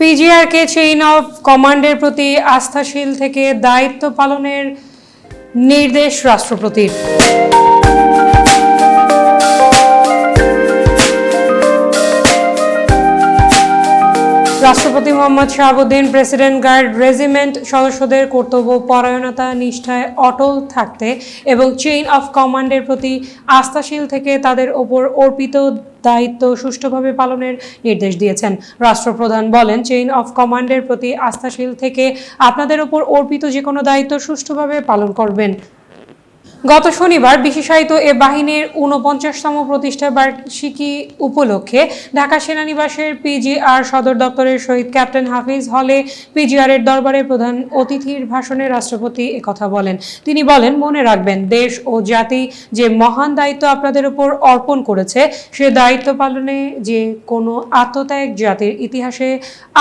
পিজিআরকে chain of কমান্ডের প্রতি আস্থাশীল থেকে দায়িত্ব পালনের নির্দেশ রাষ্ট্রপতির। রাষ্ট্রপতি Mohammad Shahabuddin, president guard regiment সদস্যদের কর্তব্য পরায়ণতা নিষ্ঠায় অটল থাকতে এবং চেইন অফ কমান্ডের প্রতি আস্থাশীল থেকে তাদের ওপর অর্পিত দায়িত্ব সুষ্ঠুভাবে পালনের নির্দেশ দিয়েছেন। রাষ্ট্রপ্রধান বলেন, চেইন অফ কমান্ডের প্রতি আস্থাশীল থেকে আপনাদের ওপর অর্পিত যে কোনো দায়িত্ব সুষ্ঠুভাবে পালন করবেন। গত শনিবার বিশেষায়িত এ বাহিনীর ঊনপঞ্চাশতম প্রতিষ্ঠা বার্ষিকী উপলক্ষে ঢাকা সেনানিবাসের পিজিআর সদর দপ্তরের শহীদ ক্যাপ্টেন হাফিজ হলে পিজিআর এর দরবারে প্রধান অতিথির ভাষণে রাষ্ট্রপতি একথা বলেন। তিনি বলেন, মনে রাখবেন, দেশ ও জাতি যে মহান দায়িত্ব আপনাদের উপর অর্পণ করেছে, সে দায়িত্ব পালনে যে কোনো আত্মত্যাগ জাতির ইতিহাসে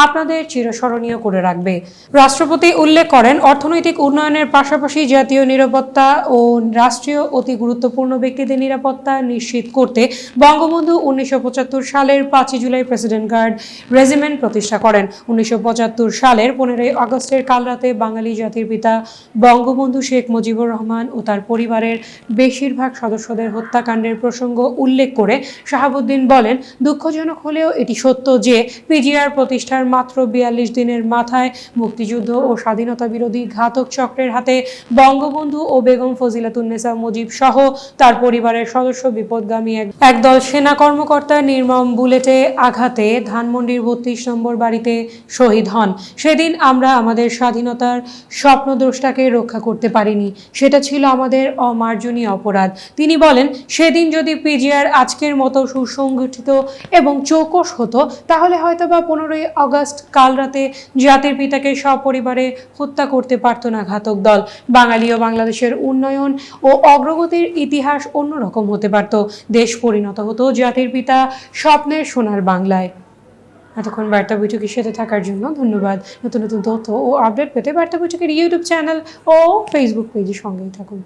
আপনাদের চিরস্মরণীয় করে রাখবে। রাষ্ট্রপতি উল্লেখ করেন, অর্থনৈতিক উন্নয়নের পাশাপাশি জাতীয় নিরাপত্তা ও রাষ্ট্রীয় অতি গুরুত্বপূর্ণ ব্যক্তিদের নিরাপত্তা নিশ্চিত করতে বঙ্গবন্ধু উনিশশো সালের পাঁচই জুলাই প্রেসিডেন্ট গার্ড রেজিমেন্ট প্রতিষ্ঠা করেন। উনিশশো সালের পনেরোই আগস্টের কালরাতে বাঙালি জাতির পিতা বঙ্গবন্ধু শেখ মুজিবুর রহমান ও তার পরিবারের বেশিরভাগ সদস্যদের হত্যাকাণ্ডের প্রসঙ্গ উল্লেখ করে শাহাবুদ্দিন বলেন, দুঃখজনক হলেও এটি সত্য যে পিজিআর প্রতিষ্ঠার মাত্র বিয়াল্লিশ দিনের মাথায় মুক্তিযুদ্ধ ও স্বাধীনতা বিরোধী ঘাতক চক্রের হাতে বঙ্গবন্ধু ও বেগম ফজিলাতুন্নেসা মুজিব সহ তার পরিবারের সদস্য বিপদগামী একদল সেনা কর্মকর্তা নির্মম বুলেটে আঘাতে ধানমন্ডির বত্রিশ নম্বর বাড়িতে শহীদ হন। সেদিন আমরা আমাদের স্বাধীনতার স্বপ্নদ্রষ্টাকে রক্ষা করতে পারিনি। সেটা ছিল আমাদের অমার্জনীয় অপরাধ। তিনি বলেন, সেদিন যদি পিজিআর আজকের মতো সুসংগঠিত এবং চৌকস হতো, তাহলে হয়তো বা পনেরোই আগস্ট কাল রাতে জাতির পিতাকে সপরিবারে হত্যা করতে পারত না ঘাতক দল। বাঙালি ও বাংলাদেশের উন্নয়ন ও অগ্রগতির ইতিহাস অন্যরকম হতে পারত। দেশ পরিণত হতো জাতির পিতা স্বপ্নের সোনার বাংলায়। এতক্ষণ বার্তা বৈঠকের সাথে থাকার জন্য ধন্যবাদ। নতুন নতুন তথ্য ও আপডেট পেতে বার্তা বৈঠকের ইউটিউব চ্যানেল ও ফেসবুক পেজের সঙ্গেই থাকুন।